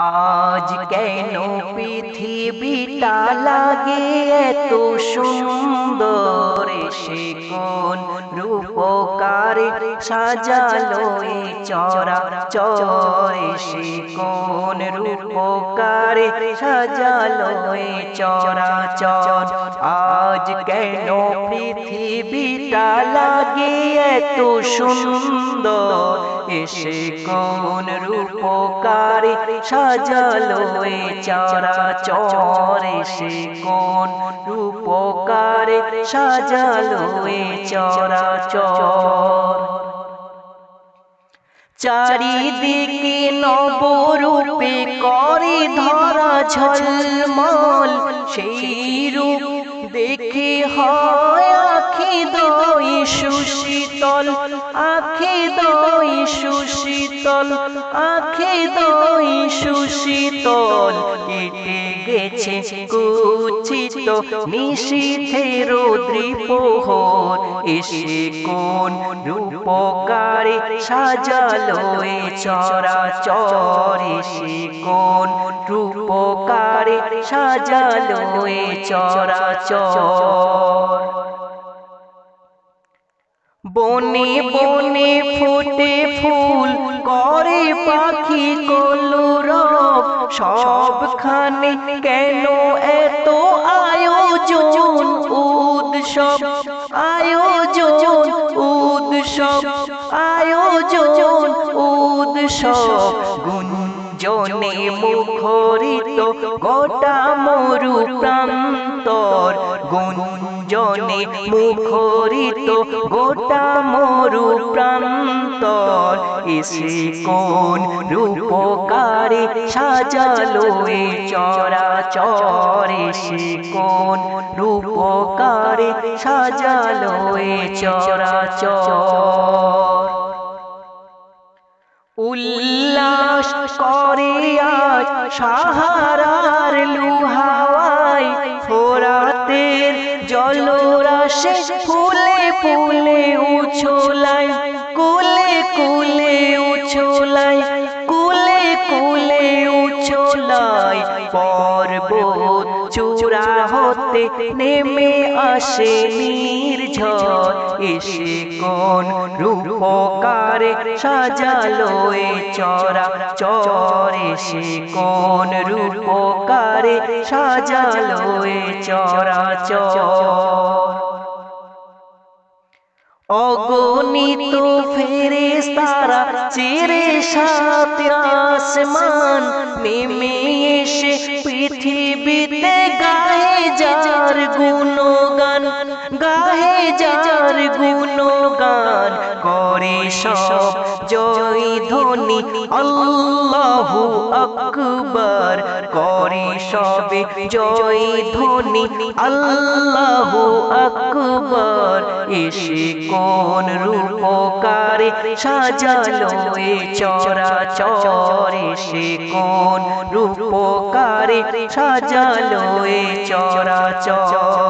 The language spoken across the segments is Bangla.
আজ কেন পৃথিবীটা লাগে এত সুন্দর সে কোন রূপকারে সাজালো চরা চরে সে কোন রূপকারে সাজালো চরা চর? আজ কেন পৃথিবীটা লাগে এত সুন্দর এসে কোন রূপকারে সাজালো এ চারা চরে। সে কোন রূপকারে সাজালো এ চরা চর। চারিদিকে নবরূপে করে ধরা ঝলমল, সেই রূপ দেখে হয় আখি দই সুশীতল, আখি দই সুশীতল, আখি দই সুশীতল। কেটে গেছে কুচিত নিশীথের দ্রিপোহর এসে কোন রূপকারে সাজালো এ চরা চরে সে কোন রূপকারে সাজালো এ চরা চর বনে বনে ফুটে ফুল করে পাখি কলরব সবখানে কেন এত আয়োজন? উৎসব আয়োজন উৎসব আয়োজন, উৎসব। গুঞ্জনে মুখরিত গোটা মরু প্রান্তর। গুঞ্জনে মুখরিত গোটা মরু প্রান্তর এসে কোন রূপকারে সাজালো এ চরা চরে সে কোন রূপকারে সাজালো এ চরা চর উল্লাস করে আজ সাহারার ফোরাতের জলরাশে ফুলে ফুলে উছোলাই কুলে কুলে উছোলাই কুলে কুলে উছোলাই পর্বত চূড়া হতে নেমে আসে নির্ঝর এসে কোন রূপকারে সাজালো এ চরা চরে সে কোন রূপকারে সাজালো এ চরা চর। অগণিত ফেরেস্তারা চিরে সাথে আসমান নেমে এসে পৃথিবীতে গায়ে যার গুণগান গায়ে যার গুণগান। সব জয় ধ্বনি, আল্লাহু আকবার, করে সবে জয় ধ্বনি, আল্লাহু আকবার, এসে কোন রূপকারে সাজালো এ চরা চরে সে কোন রূপকারে সাজালো এ চরা চর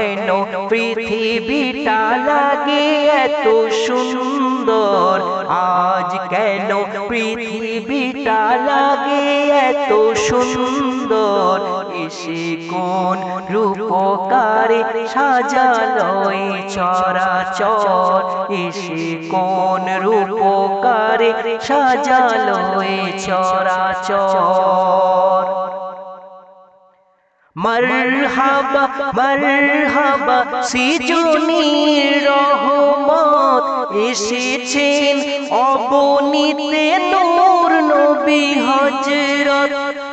কেন পৃথিবীটা লাগে এত সুন্দর? আজ কেন পৃথিবীটা লাগে এত সুন্দর? এসে কোন রূপকারে সাজালো এ চরা চর এসে কোন রূপকারে সাজালো এ চরা চর মরহাবা মরহাবা সিজুনির রহমত এসেছেন অবনীতে নূর নবী হজরত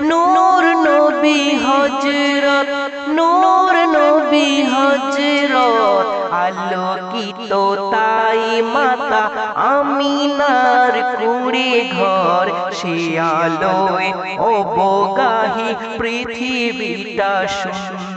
নূর নবী হজরত নূর নবী হজরত আলোকিত তাই মাতা আমিনার কুড়ে ঘর সে আলোয় অবগাহী পৃথিবীটা সুন্দর।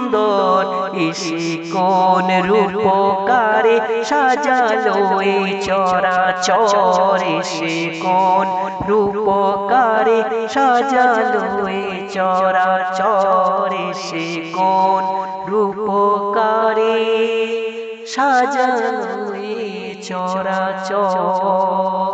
সুন্দর। এসে কোন রূপকারে সাজালো এই চরাচর। এসে কোন রূপকারে সাজালো এই চরাচর। এসে কোন রূপকারে সাজালো এই চরাচর।